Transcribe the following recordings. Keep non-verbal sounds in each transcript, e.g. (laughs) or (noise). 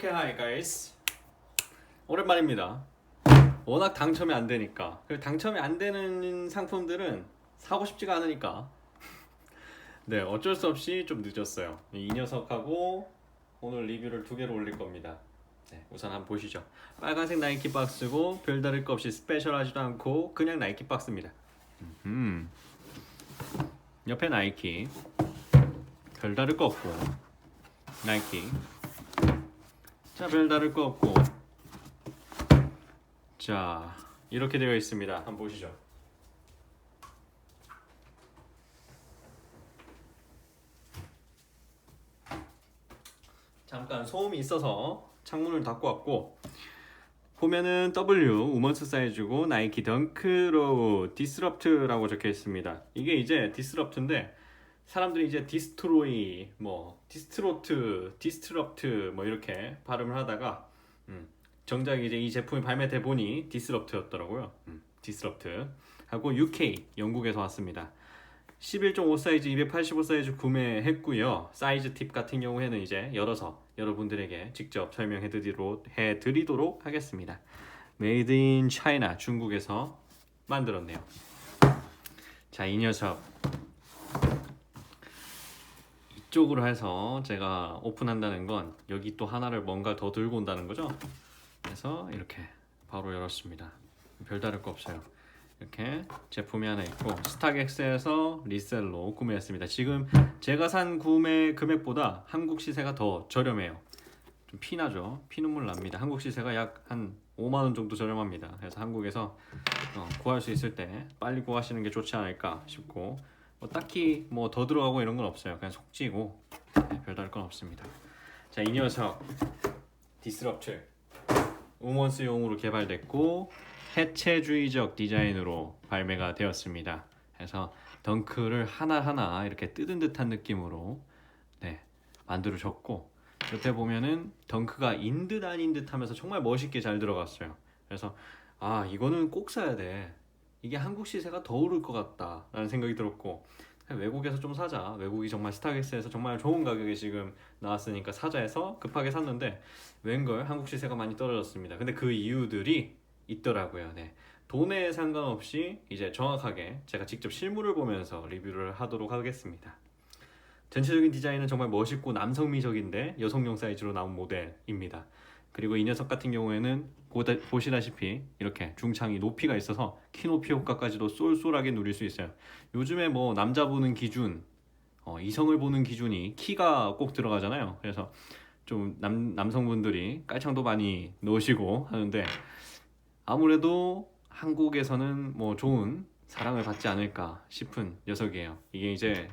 Okay, hi guys. 오랜만입니다. 워낙 당첨이 안 되니까. 그리고 당첨이 안 되는 상품들은 사고 싶지가 않으니까. (laughs) 네, 어쩔 수 없이 좀 늦었어요. 이 녀석하고 오늘 리뷰를 두 개로 올릴 겁니다. 네, 우선 한번 보시죠. 빨간색 나이키 박스고 별다를 것 없이 스페셜하지도 않고 그냥 나이키 박스입니다. 음. 옆에 나이키. 별다를 거 없고 나이키. 자, 별다를 거 없고. 자, 이렇게 되어 있습니다. 한번 보시죠. 잠깐 소음이 있어서 창문을 닫고 왔고 보면은 W 우먼스 사이즈고 나이키 덩크로우 디스럽트라고 적혀 있습니다. 이게 이제 디스럽트인데 사람들이 이제 디스트로이 뭐 디스트로트 디스트럽트 뭐 이렇게 발음을 하다가 음, 정작 이제 이 제품이 발매돼 보니 디스럽트였더라고요. 음, 디스럽트 하고 UK 영국에서 왔습니다. 11.5 사이즈 285 사이즈 구매했고요. 사이즈 팁 같은 경우에는 이제 열어서 여러분들에게 직접 설명해 드리도록, 하겠습니다. 메이드 인 차이나 중국에서 만들었네요. 자, 이 녀석 이쪽으로 해서 제가 오픈한다는 건 여기 또 하나를 뭔가 더 들고 온다는 거죠. 그래서 이렇게 바로 열었습니다. 별다를 거 없어요. 이렇게 제품이 하나 있고 스타렉스에서 리셀로 구매했습니다. 지금 제가 산 구매 금액보다 한국 시세가 더 저렴해요. 좀 피나죠? 피눈물 납니다. 한국 시세가 약 한 5만 원 정도 저렴합니다. 그래서 한국에서 어, 구할 수 있을 때 빨리 구하시는 게 좋지 않을까 싶고 뭐 딱히 뭐 더 들어가고 이런 건 없어요. 그냥 속지고 네, 별다를 건 없습니다. 자, 이 녀석 디스럽트 우먼스용으로 개발됐고 해체주의적 디자인으로 발매가 되었습니다. 그래서 덩크를 하나하나 이렇게 뜯은 듯한 느낌으로 네, 만들어졌고 옆에 보면은 덩크가 인듯 아닌 듯 하면서 정말 멋있게 잘 들어갔어요. 그래서 아 이거는 꼭 사야 돼. 이게 한국 시세가 더 오를 것 같다라는 생각이 들었고 외국에서 좀 사자. 외국이 정말 스타렉스에서 정말 좋은 가격에 지금 나왔으니까 사자 해서 급하게 샀는데 웬걸 한국 시세가 많이 떨어졌습니다. 근데 그 이유들이 있더라고요. 네. 돈에 상관없이 이제 정확하게 제가 직접 실물을 보면서 리뷰를 하도록 하겠습니다. 전체적인 디자인은 정말 멋있고 남성미적인데 여성용 사이즈로 나온 모델입니다. 그리고 이 녀석 같은 경우에는 보시다시피 이렇게 중창이 높이가 있어서 키 높이 효과까지도 쏠쏠하게 누릴 수 있어요. 요즘에 뭐 남자 보는 기준, 어, 이성을 보는 기준이 키가 꼭 들어가잖아요. 그래서 좀 남, 남성분들이 깔창도 많이 넣으시고 하는데 아무래도 한국에서는 뭐 좋은 사랑을 받지 않을까 싶은 녀석이에요. 이게 이제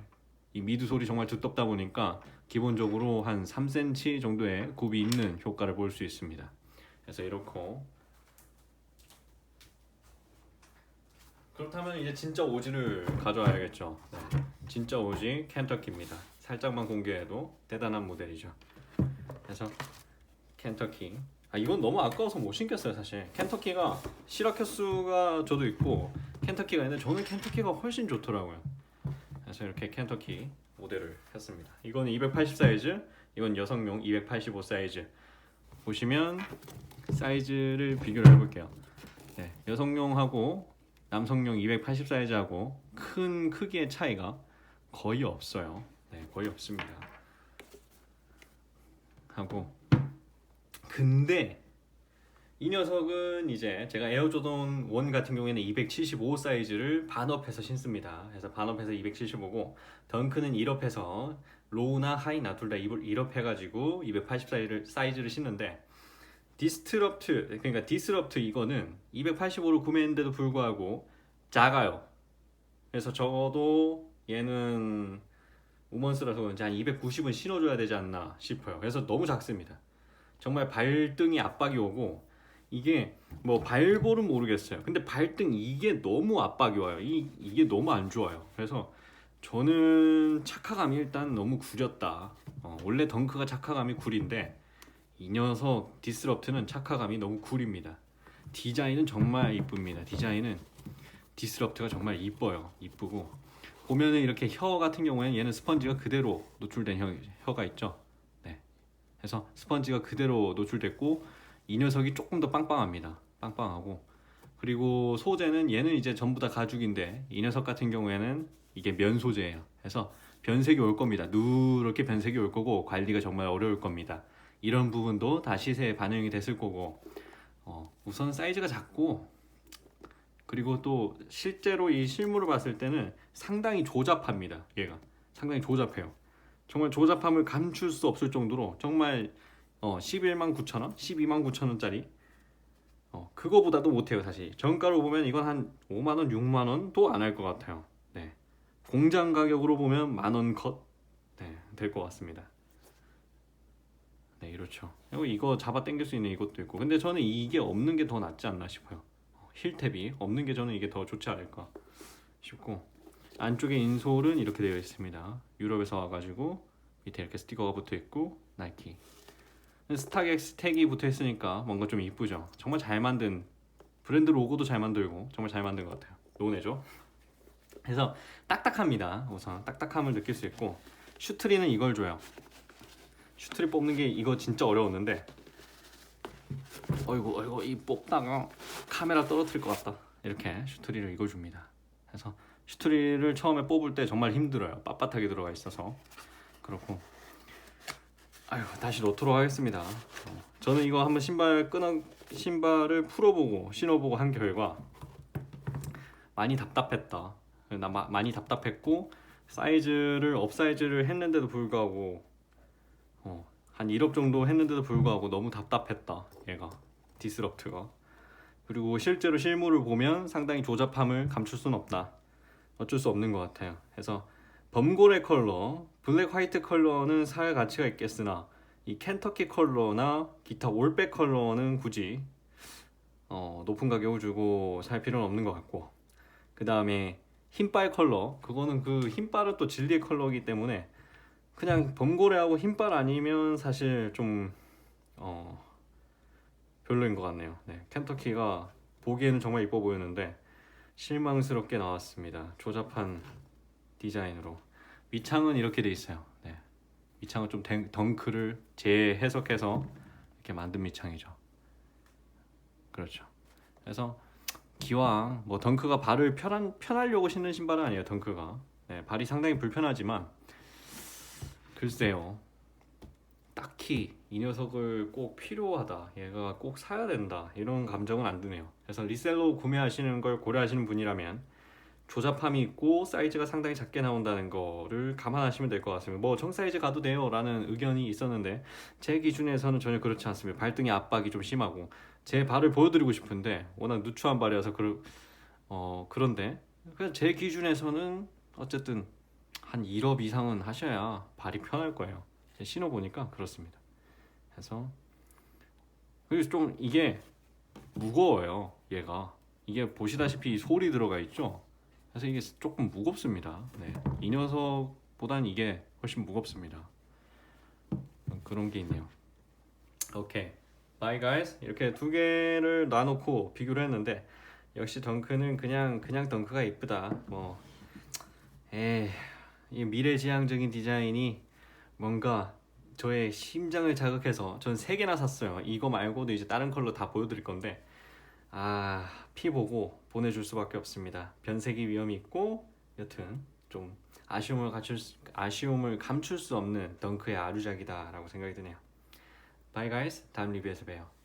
이 미드 소리 정말 두텁다 보니까 기본적으로 한 3cm 정도의 굽이 있는 효과를 볼 수 있습니다. 그래서 이렇고 그렇다면 이제 진짜 오지를 가져와야겠죠. 네. 진짜 오지 켄터키입니다. 살짝만 공개해도 대단한 모델이죠. 그래서 켄터키 아 이건 너무 아까워서 못 신겠어요 사실 켄터키가 시라큐스가 저도 있고 켄터키가 있는데 저는 켄터키가 훨씬 좋더라고요 그래서 이렇게 켄터키 모델을 했습니다. 이거는 280 사이즈 이건 여성용 285 사이즈. 보시면 사이즈를 비교를 해볼게요. 네, 여성용하고 남성용 280 사이즈하고 큰 크기의 차이가 거의 없어요. 네, 거의 없습니다. 하고 근데 이 녀석은 이제 제가 에어조던 1 같은 경우에는 275 사이즈를 반업해서 신습니다. 그래서 반업해서 275고 덩크는 1업해서 로우나 하이나 둘 다 1업 해가지고 280 사이즈를, 사이즈를 신는데 디스트럽트 그러니까 디스럽트 이거는 285로 구매했는데도 불구하고 작아요. 그래서 적어도 얘는 우먼스라서 그런지 한 290은 신어줘야 되지 않나 싶어요. 그래서 너무 작습니다. 정말 발등이 압박이 오고 이게 뭐 발볼은 모르겠어요. 근데 발등 이게 너무 압박이 와요. 이 이게 너무 안 좋아요. 그래서 저는 착화감이 일단 너무 구렸다. 어, 원래 덩크가 착화감이 구린데 이 녀석 디스럽트는 착화감이 너무 구립니다. 디자인은 정말 이쁩니다. 디자인은 디스럽트가 정말 이뻐요. 이쁘고 보면은 이렇게 혀 같은 경우에는 얘는 스펀지가 그대로 노출된 혀, 혀가 있죠. 네. 그래서 스펀지가 그대로 노출됐고 이 녀석이 조금 더 빵빵합니다. 빵빵하고 그리고 소재는 얘는 이제 전부 다 가죽인데 이 녀석 같은 경우에는 이게 면 소재예요. 그래서 변색이 올 겁니다. 누렇게 변색이 올 거고 관리가 정말 어려울 겁니다. 이런 부분도 다 시세에 반영이 됐을 거고 어, 우선 사이즈가 작고 그리고 또 실제로 이 실물을 봤을 때는 상당히 조잡합니다. 얘가 상당히 조잡해요. 정말 조잡함을 감출 수 없을 정도로 정말 어, 11만 9천 원, 12만 9천 원짜리 어, 그거보다도 못해요 사실. 정가로 보면 이건 한 5만 원, 6만 원도 안 할 것 같아요. 네, 공장 가격으로 보면 만 원 컷, 네, 될 것 같습니다. 네, 이렇죠. 그리고 이거 잡아 당길 수 있는 이것도 있고, 근데 저는 이게 없는 게 더 낫지 않나 싶어요. 어, 힐탭이 없는 게 저는 이게 더 좋지 않을까 싶고 안쪽에 인솔은 이렇게 되어 있습니다. 유럽에서 와가지고 밑에 이렇게 스티커가 붙어 있고 나이키 스타렉스 택이 붙어 있으니까 뭔가 좀 이쁘죠. 정말 잘 만든 브랜드 로고도 잘 만들고 정말 잘 만든 것 같아요. 노네죠. 그래서 딱딱합니다. 우선 딱딱함을 느낄 수 있고 슈트리는 이걸 줘요. 슈트리 뽑는 게 이거 진짜 어려웠는데 어이구 어이구 이 뽑다가 카메라 떨어뜨릴 것 같다. 이렇게 슈트리를 이걸 줍니다. 그래서 슈트리를 처음에 뽑을 때 정말 힘들어요. 빳빳하게 들어가 있어서 그렇고 아유 다시 놓도록 하겠습니다. 어, 저는 이거 한번 신발 끊어 신발을 풀어보고 신어보고 한 결과 많이 답답했다. 나 마, 많이 답답했고 사이즈를 업 사이즈를 했는데도 불구하고 어, 한 1억 정도 했는데도 불구하고 너무 답답했다. 얘가 디스럽트가 그리고 실제로 실물을 보면 상당히 조잡함을 감출 수는 없다. 어쩔 수 없는 것 같아요. 그래서 범고래 컬러, 블랙 화이트 컬러는 살 가치가 있겠으나 이 켄터키 컬러나 기타 올백 컬러는 굳이 어, 높은 가격을 주고 살 필요는 없는 것 같고 그 다음에 흰빨 컬러 그거는 그 흰빨은 또 진리의 컬러이기 때문에 그냥 범고래하고 흰빨 아니면 사실 좀 어, 별로인 것 같네요. 네, 켄터키가 보기에는 정말 이뻐 보였는데 실망스럽게 나왔습니다. 조잡한 디자인으로 밑창은 이렇게 돼 있어요. 네. 밑창은 좀 덩- 덩크를 재해석해서 이렇게 만든 밑창이죠. 그렇죠. 그래서 기왕 뭐 덩크가 발을 편한 편하려고 신는 신발은 아니에요. 덩크가 네, 발이 상당히 불편하지만 글쎄요. 딱히 이 녀석을 꼭 필요하다, 얘가 꼭 사야 된다 이런 감정은 안 드네요. 그래서 리셀로 구매하시는 걸 고려하시는 분이라면 조잡함이 있고 사이즈가 상당히 작게 나온다는 거를 감안하시면 될 것 같습니다. 뭐 정 사이즈 가도 돼요 라는 의견이 있었는데 제 기준에서는 전혀 그렇지 않습니다. 발등의 압박이 좀 심하고 제 발을 보여드리고 싶은데 워낙 누추한 발이어서 그, 어, 그런데 제 기준에서는 어쨌든 한 1업 이상은 하셔야 발이 편할 거예요. 제 신어 보니까 그렇습니다. 그래서 그리고 좀 이게 무거워요. 얘가 이게 보시다시피 솔이 들어가 있죠. 그래서 이게 조금 무겁습니다. 네. 이 녀석보단 이게 훨씬 무겁습니다. 그런 게 있네요. 오케이. Bye guys. 이렇게 두 개를 놔놓고 비교를 했는데 역시 덩크는 그냥 그냥 덩크가 이쁘다. 뭐 에이, 이 미래지향적인 디자인이 뭔가 저의 심장을 자극해서 전 세 개나 샀어요. 이거 말고도 이제 다른 컬러 다 보여드릴 건데 아, 피 보고 보내줄 수밖에 없습니다. 변색이 위험이 있고 여튼 좀 아쉬움을 감출 수, 아쉬움을 감출 수 없는 덩크의 아류작이다라고 생각이 드네요. Bye guys. 다음 리뷰에서 봬요.